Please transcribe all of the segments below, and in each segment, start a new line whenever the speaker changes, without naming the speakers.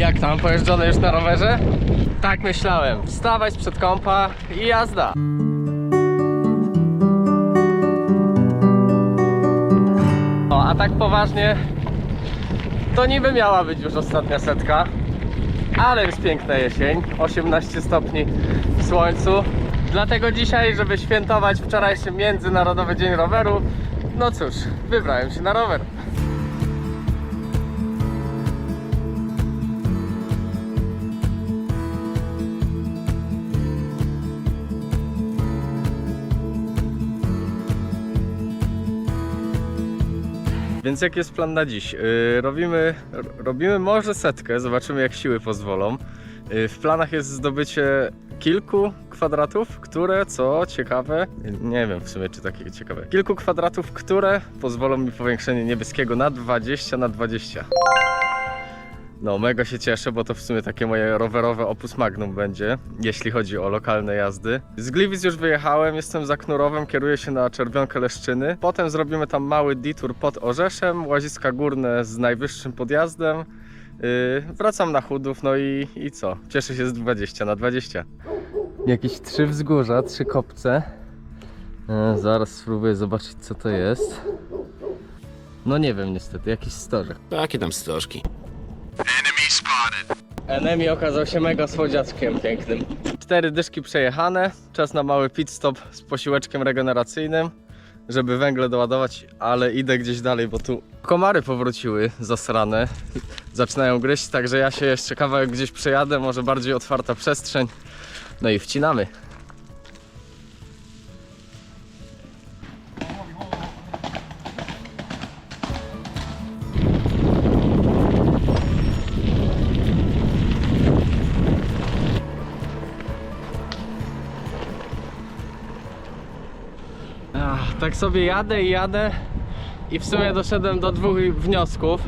Jak tam, pojeżdżony już na rowerze? Tak myślałem. Wstawaj sprzed kąpa i jazda. O, a tak poważnie, to niby miała być już ostatnia setka, ale jest piękna jesień, 18 stopni w słońcu. Dlatego dzisiaj, żeby świętować wczorajszy Międzynarodowy Dzień Roweru, no cóż, wybrałem się na rower. Więc jaki jest plan na dziś? Yy, robimy, robimy może setkę, zobaczymy jak siły pozwolą. Yy, w planach jest zdobycie kilku kwadratów, które, co ciekawe, nie wiem w sumie czy takie ciekawe, kilku kwadratów, które pozwolą mi powiększenie niebieskiego na 20 na 20. No, mega się cieszę, bo to w sumie takie moje rowerowe opus magnum będzie, jeśli chodzi o lokalne jazdy. Z Gliwic już wyjechałem, jestem za Knurowem, kieruję się na Czerwionkę Leszczyny. Potem zrobimy tam mały detour pod Orzeszem, Łaziska Górne z najwyższym podjazdem. Yy, wracam na Chudów, no i, i co? Cieszę się z 20 na 20. Jakieś trzy wzgórza, trzy kopce. Yy, zaraz spróbuję zobaczyć co to jest. No nie wiem niestety, jakiś stożek.
Takie tam stożki.
Enemy okazał się mega słodziaczkiem pięknym. Cztery dyszki przejechane, czas na mały pit stop z posiłeczkiem regeneracyjnym, żeby węgle doładować, ale idę gdzieś dalej, bo tu komary powróciły zasrane, zaczynają gryźć, także ja się jeszcze kawałek gdzieś przejadę, może bardziej otwarta przestrzeń, no i wcinamy. Tak sobie jadę i jadę i w sumie doszedłem do dwóch wniosków.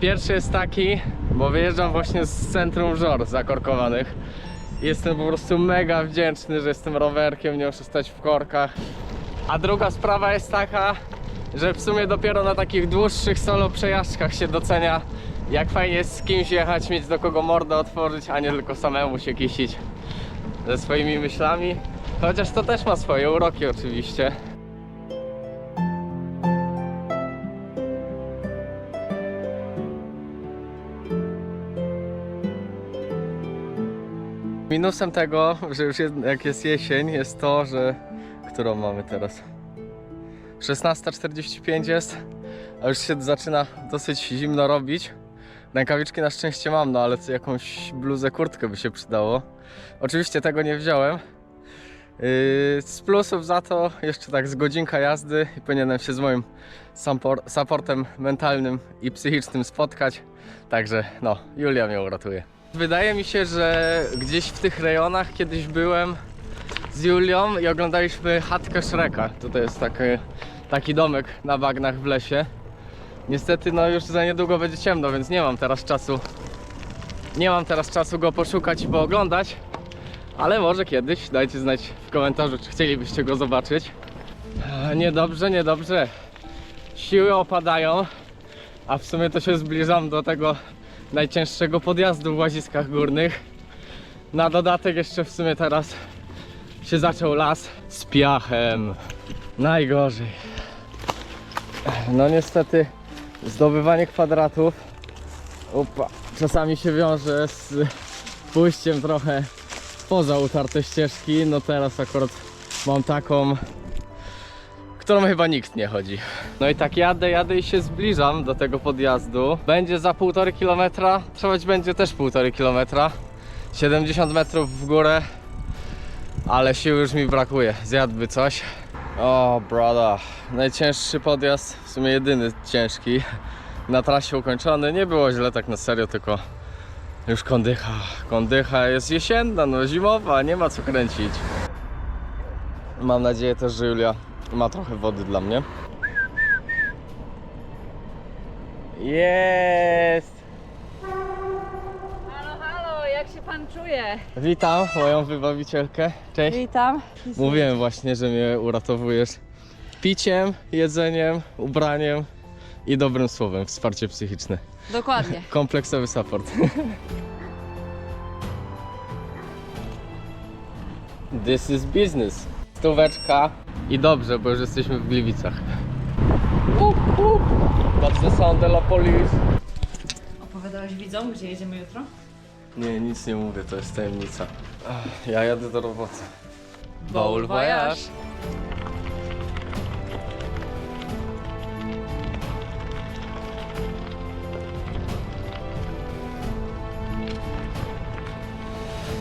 Pierwszy jest taki, bo wyjeżdżam właśnie z centrum żor zakorkowanych. Jestem po prostu mega wdzięczny, że jestem rowerkiem, nie muszę stać w korkach. A druga sprawa jest taka, że w sumie dopiero na takich dłuższych solo przejażdżkach się docenia, jak fajnie jest z kimś jechać, mieć do kogo mordę otworzyć, a nie tylko samemu się kisić ze swoimi myślami. Chociaż to też ma swoje uroki oczywiście. Minusem tego, że już jest, jak jest jesień, jest to, że. Którą mamy teraz? 16.45 jest, a już się zaczyna dosyć zimno robić. Rękawiczki na szczęście mam, no ale jakąś bluzę, kurtkę by się przydało. Oczywiście tego nie wziąłem. Yy, Z plusów za to jeszcze tak z godzinka jazdy i powinienem się z moim supportem mentalnym i psychicznym spotkać. Także no, Julia mnie uratuje. Wydaje mi się, że gdzieś w tych rejonach kiedyś byłem z Julią i oglądaliśmy chatkę Shreka. Tutaj jest taki, taki domek na bagnach w lesie. Niestety no już za niedługo będzie ciemno, więc nie mam teraz czasu. Nie mam teraz czasu go poszukać i pooglądać. Ale może kiedyś dajcie znać w komentarzu, czy chcielibyście go zobaczyć. E, Niedobrze, niedobrze. Siły opadają, a w sumie to się zbliżam do tego najcięższego podjazdu w łaziskach górnych. Na dodatek jeszcze w sumie teraz się zaczął las z piachem. Najgorzej. No niestety zdobywanie kwadratów czasami się wiąże z pójściem trochę poza utarte ścieżki. No teraz akurat mam taką, którą chyba nikt nie chodzi. No i tak jadę, jadę i się zbliżam do tego podjazdu. Będzie za półtorej kilometra, trwać będzie też półtorej kilometra. 70 metrów w górę, ale sił już mi brakuje. Zjadłby coś. O, brother. Najcięższy podjazd, w sumie jedyny ciężki. Na trasie ukończony. Nie było źle tak na serio, tylko już kondycha. Kondycha jest jesienna, no zimowa, nie ma co kręcić. Mam nadzieję też, że Julia ma trochę wody dla mnie. Jest!
Halo, halo, jak się pan czuje?
Witam moją wybawicielkę. Cześć.
Witam.
Mówiłem właśnie, że mnie uratowujesz piciem, jedzeniem, ubraniem i dobrym słowem, wsparcie psychiczne.
Dokładnie.
Kompleksowy support. This is business. Stóweczka i dobrze, bo już jesteśmy w Gliwicach. Uh, uh. That's the sound de la police.
Opowiadałeś widzom, gdzie jedziemy jutro?
Nie, nic nie mówię, to jest tajemnica. Ach, Ja jadę do roboty.
Bon voyage.